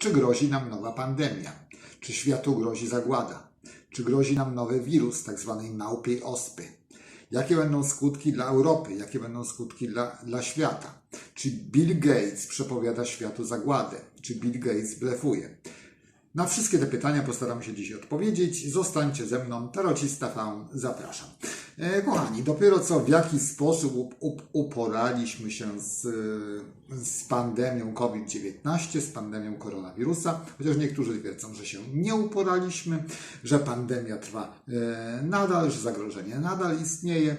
Czy grozi nam nowa pandemia? Czy światu grozi zagłada? Czy grozi nam nowy wirus, tak zwanej małpiej ospy? Jakie będą skutki dla Europy? Jakie będą skutki dla, dla świata? Czy Bill Gates przepowiada światu zagładę? Czy Bill Gates blefuje? Na wszystkie te pytania postaram się dzisiaj odpowiedzieć. Zostańcie ze mną, Tarocista Faun, zapraszam. E, kochani, dopiero co w jaki sposób up, up, uporaliśmy się z, z pandemią COVID-19, z pandemią koronawirusa, chociaż niektórzy twierdzą, że się nie uporaliśmy, że pandemia trwa e, nadal, że zagrożenie nadal istnieje.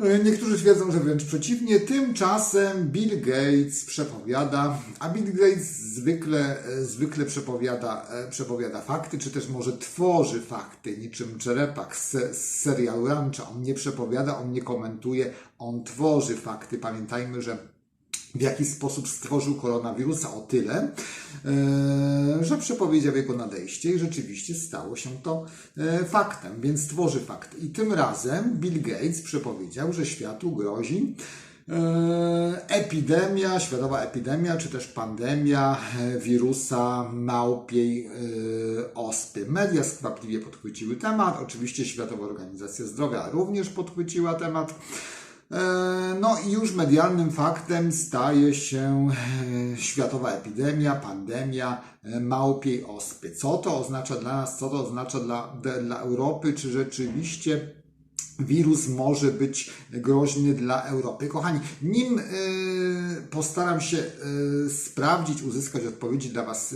E, Niektórzy twierdzą, że wręcz przeciwnie. Tymczasem Bill Gates przepowiada, a Bill Gates zwykle, e, zwykle przepowiada, e, przepowiada fakty, czy też może tworzy fakty, niczym Czerepak z, z serialu Rancha. On nie przepowiada, on nie komentuje, on tworzy fakty. Pamiętajmy, że w jaki sposób stworzył koronawirusa o tyle, e, że przepowiedział jego nadejście i rzeczywiście stało się to e, faktem, więc tworzy fakt. I tym razem Bill Gates przepowiedział, że światu grozi e, epidemia, światowa epidemia, czy też pandemia wirusa małpiej ospy. Media skwapliwie podchwyciły temat, oczywiście Światowa Organizacja Zdrowia również podchwyciła temat. E, No i już medialnym faktem staje się e, światowa epidemia, pandemia e, małpiej ospy. Co to oznacza dla nas, co to oznacza dla, dla Europy, czy rzeczywiście wirus może być groźny dla Europy. Kochani, nim postaram się sprawdzić, uzyskać odpowiedzi dla Was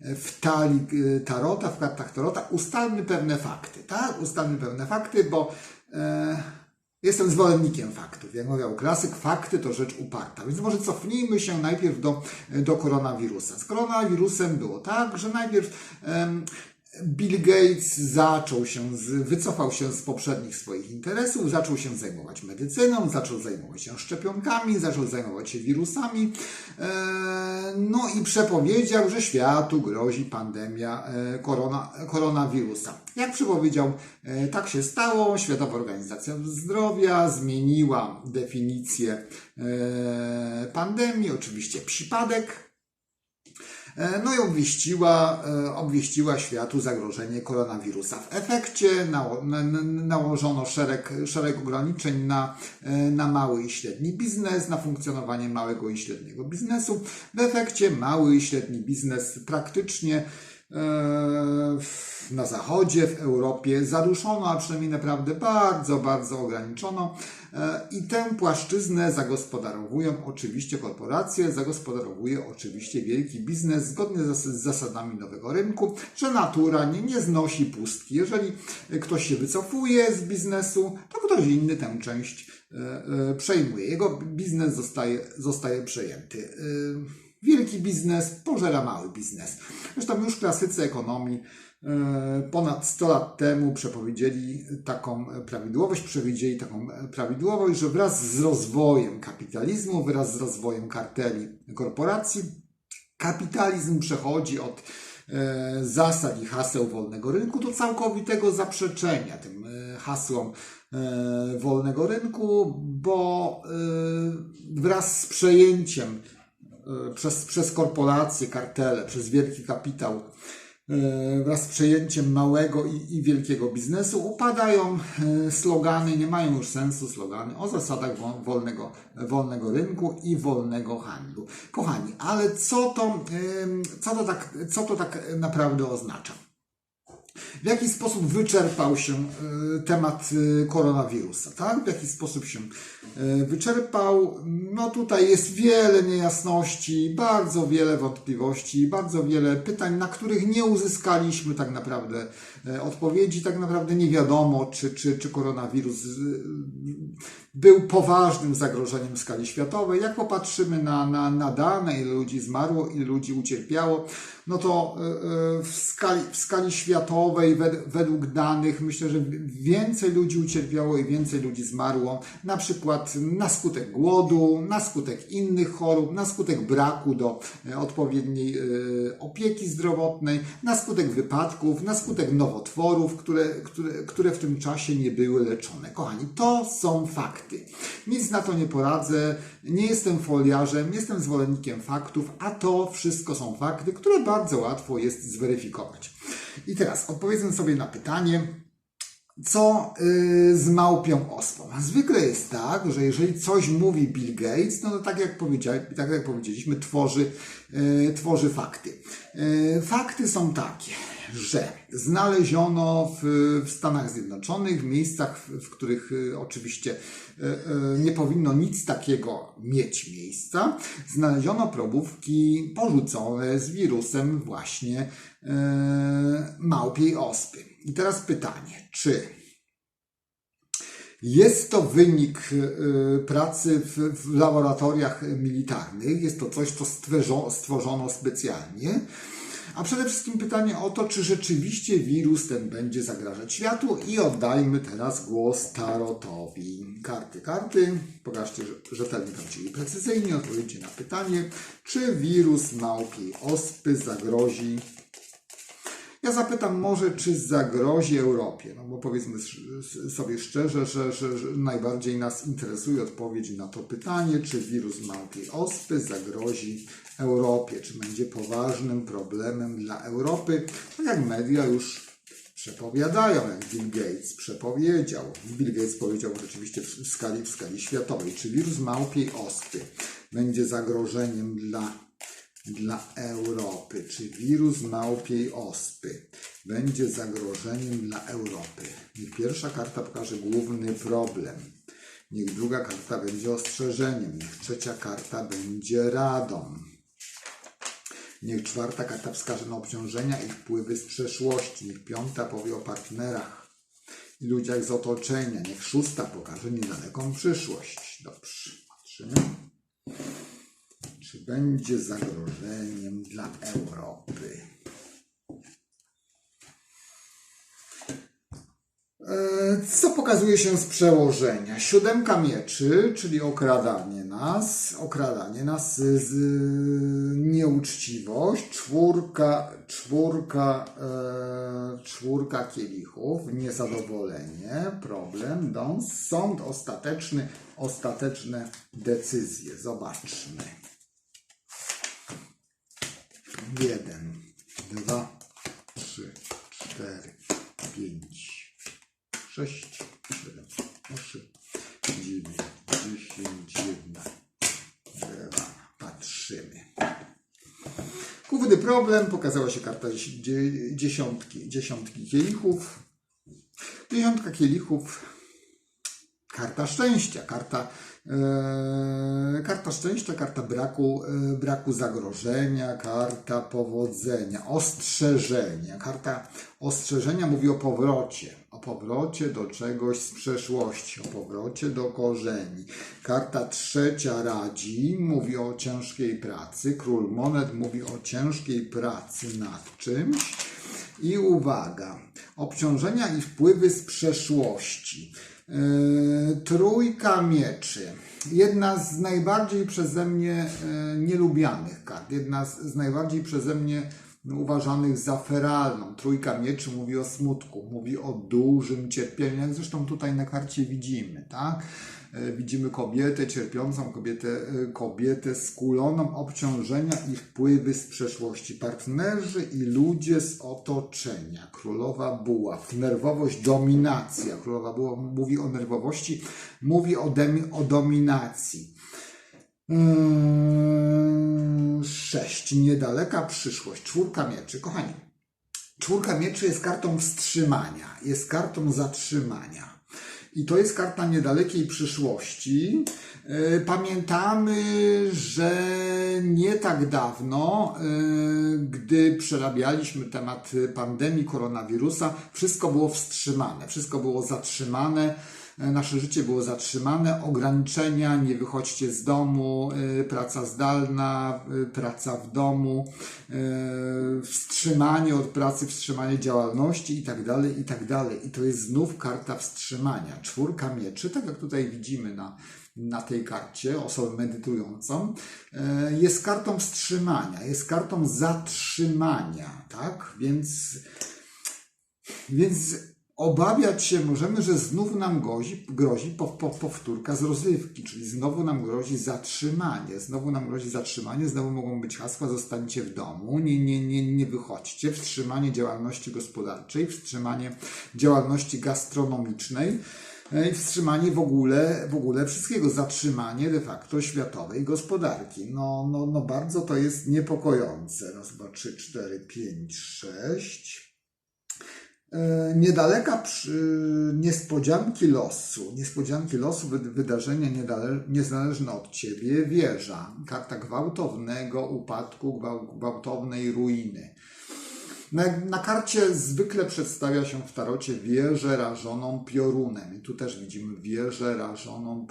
w talii Tarota, w kartach Tarota, ustalmy pewne fakty, tak? Ustalmy pewne fakty, bo jestem zwolennikiem faktów. Jak mówił klasyk, fakty to rzecz uparta. Więc może cofnijmy się najpierw do, do koronawirusa. Z koronawirusem było tak, że najpierw em, Bill Gates zaczął się, z, wycofał się z poprzednich swoich interesów, zaczął się zajmować medycyną, zaczął zajmować się szczepionkami, zaczął zajmować się wirusami, e, no i przepowiedział, że światu grozi pandemia e, korona, koronawirusa. Jak przepowiedział, e, tak się stało. Światowa Organizacja Zdrowia zmieniła definicję pandemii, oczywiście przypadek, No i obwieściła, e, obwieściła światu zagrożenie koronawirusa. W efekcie nało, na, na, nałożono szereg, szereg ograniczeń na, e, na mały i średni biznes, na funkcjonowanie małego i średniego biznesu. W efekcie mały i średni biznes praktycznie e, na zachodzie, w Europie zaduszono, a przynajmniej naprawdę bardzo, bardzo ograniczono. E, I tę płaszczyznę zagospodarowują oczywiście korporacje, zagospodarowuje oczywiście wielki biznes zgodnie z zasadami nowego rynku, że natura nie, nie znosi pustki. Jeżeli ktoś się wycofuje z biznesu, to ktoś inny tę część e, e, przejmuje. Jego biznes zostaje, zostaje przejęty. Wielki biznes pożera mały biznes. Zresztą już klasycy ekonomii e, ponad 100 lat temu przepowiedzieli taką prawidłowość, przewidzieli taką prawidłowość, że wraz z rozwojem kapitalizmu, wraz z rozwojem karteli korporacji, kapitalizm przechodzi od e, zasad i haseł wolnego rynku do całkowitego zaprzeczenia tym e, hasłom wolnego rynku, bo wraz z przejęciem przez, przez korporacje, kartele, przez wielki kapitał, e, wraz z przejęciem małego i, i wielkiego biznesu upadają e, slogany, nie mają już sensu slogany o zasadach wo- wolnego, wolnego rynku i wolnego handlu. Kochani, ale co to, co to, tak, co to tak naprawdę oznacza? W jaki sposób wyczerpał się e, temat e, koronawirusa, tak? W jaki sposób się e, wyczerpał? No tutaj jest wiele niejasności, bardzo wiele wątpliwości, bardzo wiele pytań, na których nie uzyskaliśmy tak naprawdę odpowiedzi. Tak naprawdę nie wiadomo, czy, czy, czy koronawirus e, był poważnym zagrożeniem w skali światowej. Jak popatrzymy na, na, na dane, ile ludzi zmarło, ile ludzi ucierpiało, no to e, e, w skali, w skali światowej wed- według danych myślę, że więcej ludzi ucierpiało i więcej ludzi zmarło, na przykład na skutek głodu, na skutek innych chorób, na skutek braku do e, odpowiedniej e, opieki zdrowotnej, na skutek wypadków, na skutek nowotworów, które, które, które w tym czasie nie były leczone. Kochani, to są fakty. Nic na to nie poradzę, nie jestem foliarzem, jestem zwolennikiem faktów, a to wszystko są fakty, które bardzo łatwo jest zweryfikować. I teraz odpowiedzmy sobie na pytanie, co y, z małpią ospą? Zwykle jest tak, że jeżeli coś mówi Bill Gates, no to tak jak, tak jak powiedzieliśmy, tworzy, y, tworzy fakty. Y, fakty są takie, że znaleziono w, w Stanach Zjednoczonych, w miejscach, w, których y, oczywiście y, y, nie powinno nic takiego mieć miejsca, znaleziono probówki porzucone z wirusem właśnie małpiej ospy. I teraz pytanie, czy jest to wynik pracy w, laboratoriach militarnych, jest to coś, co stworzono specjalnie, a przede wszystkim pytanie o to, czy rzeczywiście wirus ten będzie zagrażać światu i oddajmy teraz głos Tarotowi. Karty, karty, pokażcie rzetelnie, prawdziwie i precyzyjnie, odpowiedzcie na pytanie, czy wirus małpiej ospy zagrozi ja zapytam może, czy zagrozi Europie, no bo powiedzmy sobie szczerze, że, że, że najbardziej nas interesuje odpowiedź na to pytanie, czy wirus małpiej ospy zagrozi Europie, czy będzie poważnym problemem dla Europy, tak jak media już przepowiadają, jak Bill Gates przepowiedział. Bill Gates powiedział rzeczywiście w skali, w skali światowej, czy wirus małpiej ospy będzie zagrożeniem dla dla Europy. Czy wirus małpiej ospy będzie zagrożeniem dla Europy? Niech pierwsza karta pokaże główny problem. Niech druga karta będzie ostrzeżeniem. Niech trzecia karta będzie radą. Niech czwarta karta wskaże na obciążenia i wpływy z przeszłości. Niech piąta powie o partnerach i ludziach z otoczenia. Niech szósta pokaże niedaleką przyszłość. Dobrze, patrzymy czy będzie zagrożeniem dla Europy. E, Co pokazuje się z przełożenia? Siódemka mieczy, czyli okradanie nas, okradanie nas z, nieuczciwość, czwórka, czwórka, e, czwórka kielichów, niezadowolenie, problem, dąs, sąd ostateczny, ostateczne decyzje. Zobaczmy. Jeden, dwa, trzy, cztery, pięć, sześć, siedem, osiem, dziewięć, dziesięć, jedna, dwa. Patrzymy. Główny problem, pokazała się karta dzies- dzie- dziesiątki, dziesiątki kielichów. Dziesiątka kielichów, karta szczęścia, karta, karta szczęścia, karta braku, e, braku zagrożenia, karta powodzenia, ostrzeżenia. Karta ostrzeżenia mówi o powrocie, o powrocie do czegoś z przeszłości, o powrocie do korzeni. Karta trzecia radzi, mówi o ciężkiej pracy. Król monet mówi o ciężkiej pracy nad czymś. I uwaga, obciążenia i wpływy z przeszłości. Yy, trójka mieczy. Jedna z najbardziej przeze mnie yy, nielubianych kart. Jedna z, najbardziej przeze mnie uważanych za feralną. Trójka mieczy mówi o smutku, mówi o dużym cierpieniu, jak zresztą tutaj na karcie widzimy, tak? E, Widzimy kobietę cierpiącą, kobietę, e, kobietę skuloną obciążenia i wpływy z przeszłości. Partnerzy i ludzie z otoczenia. Królowa Buław. Nerwowość, dominacja. Królowa Buław mówi o nerwowości, mówi o, demi, o dominacji. Yy, Sześć. Niedaleka przyszłość. Czwórka mieczy. Kochani, czwórka mieczy jest kartą wstrzymania, jest kartą zatrzymania. I to jest karta niedalekiej przyszłości. Yy, Pamiętamy, że nie tak dawno, yy, gdy przerabialiśmy temat pandemii koronawirusa, wszystko było wstrzymane, wszystko było zatrzymane. E, nasze życie było zatrzymane, ograniczenia, nie wychodźcie z domu, e, praca zdalna, e, praca w domu, wstrzymanie od pracy, wstrzymanie działalności i tak dalej, i tak. I to jest znów karta wstrzymania. Czwórka mieczy, tak jak tutaj widzimy na, na tej karcie, osobę medytującą, jest kartą wstrzymania, jest kartą zatrzymania, tak? Więc więc obawiać się możemy, że znów nam grozi, grozi po, po, powtórka z rozrywki, czyli znowu nam grozi zatrzymanie, znowu nam grozi zatrzymanie, znowu mogą być hasła zostańcie w domu, nie, nie, nie, nie wychodźcie, wstrzymanie działalności gospodarczej, wstrzymanie działalności gastronomicznej e, i wstrzymanie w ogóle, w ogóle wszystkiego, zatrzymanie de facto światowej gospodarki. No, no, no bardzo to jest niepokojące. Raz, dwa, trzy, cztery, pięć, sześć. E, niedaleka niespodzianki losu, niespodzianki losu, wy- wydarzenia niedale, niezależne od ciebie, wieża, karta gwałtownego upadku, gwał, gwałtownej ruiny. Na, na karcie zwykle przedstawia się w tarocie wieżę rażoną piorunem. I tu też widzimy wieżę rażoną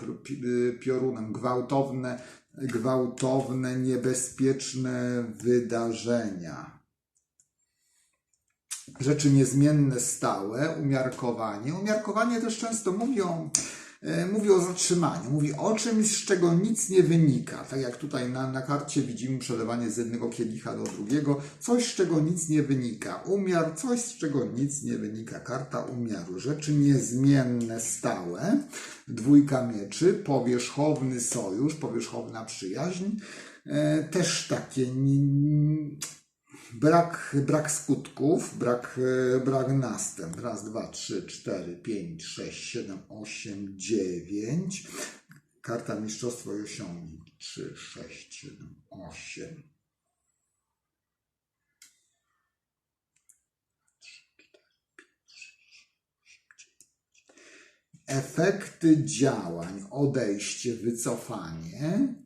y, piorunem. Gwałtowne, gwałtowne, niebezpieczne wydarzenia rzeczy niezmienne, stałe, umiarkowanie. Umiarkowanie też często mówi o, e, mówi o zatrzymaniu, mówi o czymś, z czego nic nie wynika. Tak jak tutaj na, na karcie widzimy przelewanie z jednego kielicha do drugiego, coś, z czego nic nie wynika. Umiar, coś, z czego nic nie wynika. Karta umiaru. Rzeczy niezmienne, stałe. Dwójka mieczy, powierzchowny sojusz, powierzchowna przyjaźń. E, też takie brak, brak skutków, brak, e, brak następ. Raz, dwa, trzy, cztery, pięć, sześć, siedem, osiem, dziewięć. Karta mistrzostwo i osiągnięć. Trzy, sześć, siedem, osiem. Efekty działań, odejście, wycofanie.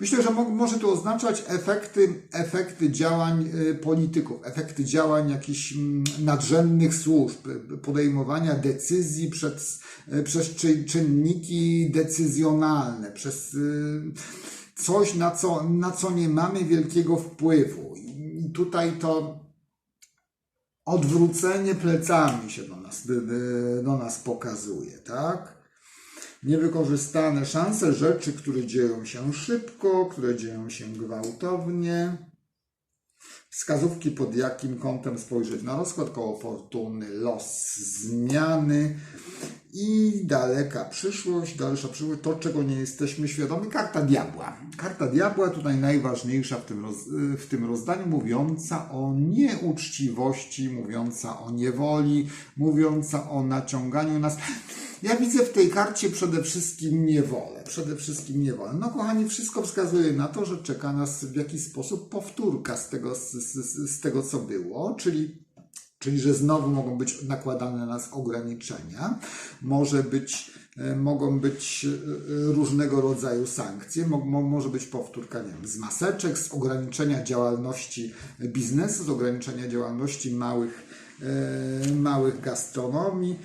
Myślę, że mo- może to oznaczać efekty, efekty działań y, polityków, efekty działań jakichś mm, nadrzędnych służb, podejmowania decyzji przez, y, przez czy, czynniki decyzjonalne, przez y, coś, na co, na co nie mamy wielkiego wpływu. I tutaj to odwrócenie plecami się do nas, do nas pokazuje, tak? Niewykorzystane szanse, rzeczy, które dzieją się szybko, które dzieją się gwałtownie. Wskazówki, pod jakim kątem spojrzeć na rozkład, koło fortuny, los, zmiany i daleka przyszłość, dalsza przyszłość, to czego nie jesteśmy świadomi, karta diabła. Karta diabła tutaj najważniejsza w tym, roz, w tym rozdaniu, mówiąca o nieuczciwości, mówiąca o niewoli, mówiąca o naciąganiu nas. Ja widzę w tej karcie przede wszystkim niewolę. Przede wszystkim niewolę. No kochani, wszystko wskazuje na to, że czeka nas w jakiś sposób powtórka z tego, z, z, z tego co było, czyli Czyli, że znowu mogą być nakładane na nas ograniczenia, może być, e, mogą być e, różnego rodzaju sankcje, mo, mo, może być powtórka nie wiem, z maseczek, z ograniczenia działalności biznesu, z ograniczenia działalności małych, e, małych gastronomii.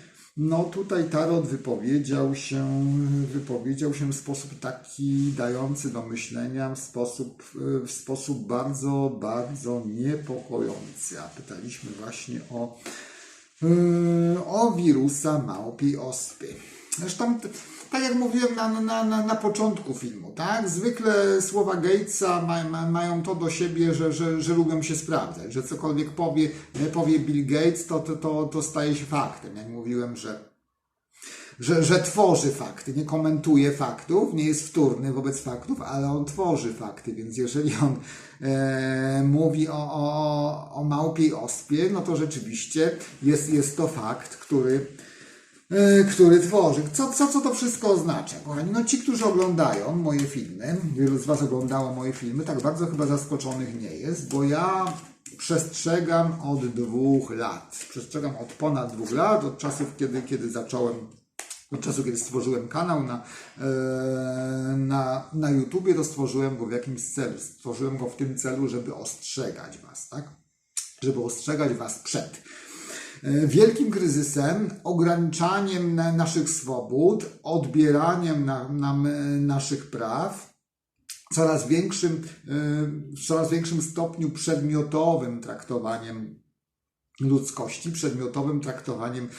No tutaj Tarot wypowiedział się, wypowiedział się w sposób taki dający do myślenia, w sposób, w sposób bardzo, bardzo niepokojący. A pytaliśmy właśnie o, yy, o wirusa małpiej ospy. Zresztą, tak jak mówiłem na, na, na, na początku filmu, tak? Zwykle słowa Gatesa ma, ma, mają to do siebie, że, że, że lubią się sprawdzać, że cokolwiek powie, powie Bill Gates, to, to, to, to staje się faktem. Jak mówiłem, że że, że tworzy fakty, nie komentuje faktów, nie jest wtórny wobec faktów, ale on tworzy fakty, więc jeżeli on e, mówi o, o, o małpiej ospie, no to rzeczywiście jest, jest to fakt, który, e, który tworzy. Co, co, co to wszystko oznacza, kochani? No ci, którzy oglądają moje filmy, wielu z Was oglądało moje filmy, tak bardzo chyba zaskoczonych nie jest, bo ja przestrzegam od dwóch lat. Przestrzegam od ponad dwóch lat, od czasów, kiedy, kiedy zacząłem od czasu, kiedy stworzyłem kanał na, e, na, na YouTubie, to stworzyłem go w jakimś celu. Stworzyłem go w tym celu, żeby ostrzegać Was, tak? Żeby ostrzegać Was przed. E, wielkim kryzysem, ograniczaniem na- naszych swobód, odbieraniem na, nam e, naszych praw, coraz większym, e, w coraz większym stopniu przedmiotowym traktowaniem ludzkości, przedmiotowym traktowaniem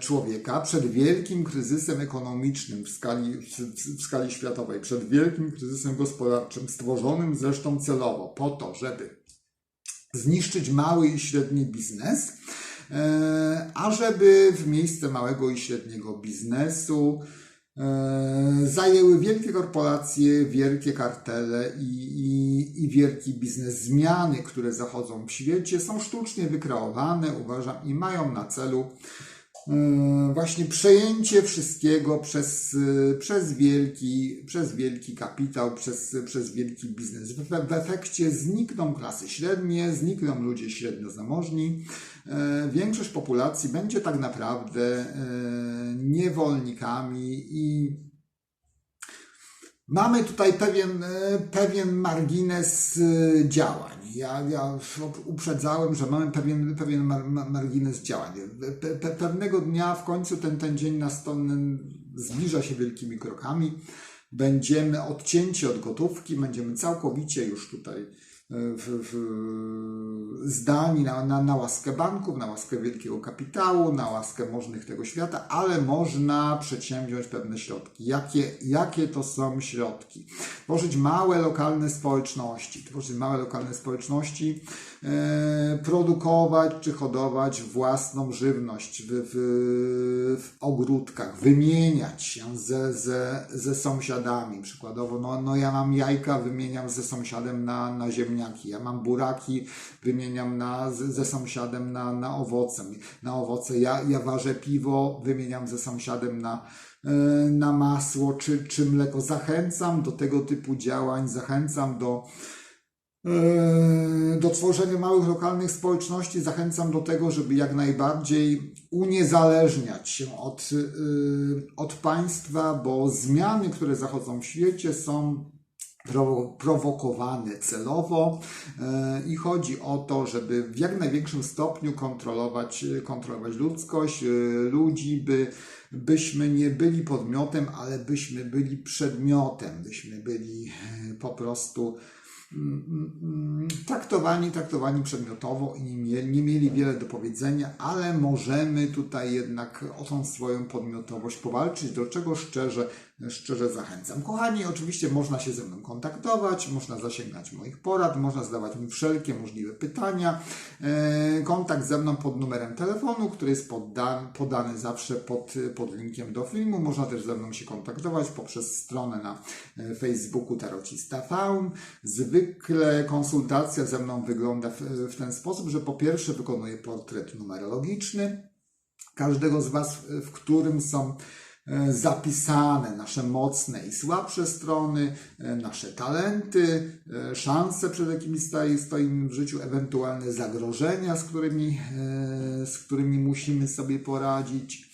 człowieka, przed wielkim kryzysem ekonomicznym w skali, w, skali światowej, przed wielkim kryzysem gospodarczym, stworzonym zresztą celowo po to, żeby zniszczyć mały i średni biznes, ażeby w miejsce małego i średniego biznesu e, zajęły wielkie korporacje, wielkie kartele i, i, i wielki biznes. Zmiany, które zachodzą w świecie, są sztucznie wykreowane, uważam, i mają na celu e, właśnie przejęcie wszystkiego przez, e, przez, wielki, przez wielki kapitał, przez, przez wielki biznes. W, w efekcie znikną klasy średnie, znikną ludzie średnio zamożni. E, Większość populacji będzie tak naprawdę e, niewolnikami i Mamy tutaj pewien, e, pewien margines e, działań. Ja, ja uprzedzałem, że mamy pewien, pewien mar, mar- margines działań. Pe, pe, pewnego dnia w końcu ten, ten dzień następny zbliża się wielkimi krokami. Będziemy odcięci od gotówki, będziemy całkowicie już tutaj w, w, zdani na, na, na łaskę banków, na łaskę wielkiego kapitału, na łaskę możnych tego świata, ale można przedsięwziąć pewne środki. Jakie, jakie to są środki? Tworzyć małe lokalne społeczności, tworzyć małe lokalne społeczności, e, produkować czy hodować własną żywność w, w, w ogródkach, wymieniać się ze, ze, ze sąsiadami. Przykładowo, no, no ja mam jajka, wymieniam ze sąsiadem na, na ziemniaki, ja mam buraki, wymieniam na, ze sąsiadem na, na owoce. Na owoce ja, ja ważę piwo, wymieniam ze sąsiadem na, e, na masło czy, czy mleko. Zachęcam do tego typu działań, zachęcam do, e, do tworzenia małych lokalnych społeczności. Zachęcam do tego, żeby jak najbardziej uniezależniać się od, e, od państwa, bo zmiany, które zachodzą w świecie są prowo- prowokowane celowo e, i chodzi o to, żeby w jak największym stopniu kontrolować, kontrolować ludzkość, ludzi, by, byśmy nie byli podmiotem, ale byśmy byli przedmiotem, byśmy byli po prostu traktowani, traktowani przedmiotowo i nie mieli, nie mieli wiele do powiedzenia, ale możemy tutaj jednak o tą swoją podmiotowość powalczyć, do czego szczerze, szczerze zachęcam. Kochani, oczywiście można się ze mną kontaktować, można zasięgać moich porad, można zadawać mi wszelkie możliwe pytania. E, Kontakt ze mną pod numerem telefonu, który jest podany zawsze pod, pod linkiem do filmu. Można też ze mną się kontaktować poprzez stronę na e, Facebooku Tarocista Faun. Zwykle konsultacja ze mną wygląda w, w ten sposób, że po pierwsze wykonuję portret numerologiczny każdego z Was, w którym są zapisane nasze mocne i słabsze strony, e, nasze talenty, e, szanse, przed jakimi stoi- stoimy w życiu, ewentualne zagrożenia, z którymi, e, z którymi musimy sobie poradzić.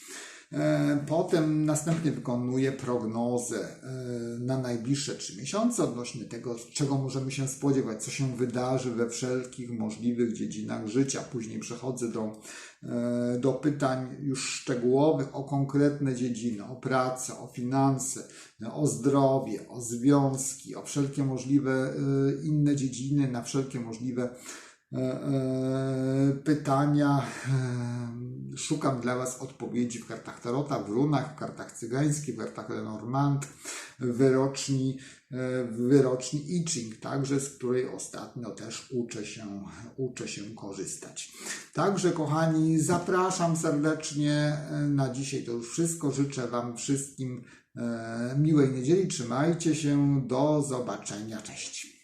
E, Potem następnie wykonuję prognozę e, na najbliższe trzy miesiące odnośnie tego, czego możemy się spodziewać, co się wydarzy we wszelkich możliwych dziedzinach życia. Później przechodzę do, e, do pytań już szczegółowych o konkretne dziedziny, o pracę, o finanse, o zdrowie, o związki, o wszelkie możliwe inne dziedziny, na wszelkie możliwe pytania. E, Szukam dla Was odpowiedzi w kartach Tarota, w runach, w kartach cygańskich, w kartach Lenormand, w wyroczni, e, wyroczni I Ching, także z której ostatnio też uczę się, uczę się korzystać. Także kochani, zapraszam serdecznie e, na dzisiaj. To już wszystko. Życzę Wam wszystkim e, miłej niedzieli. Trzymajcie się. Do zobaczenia. Cześć.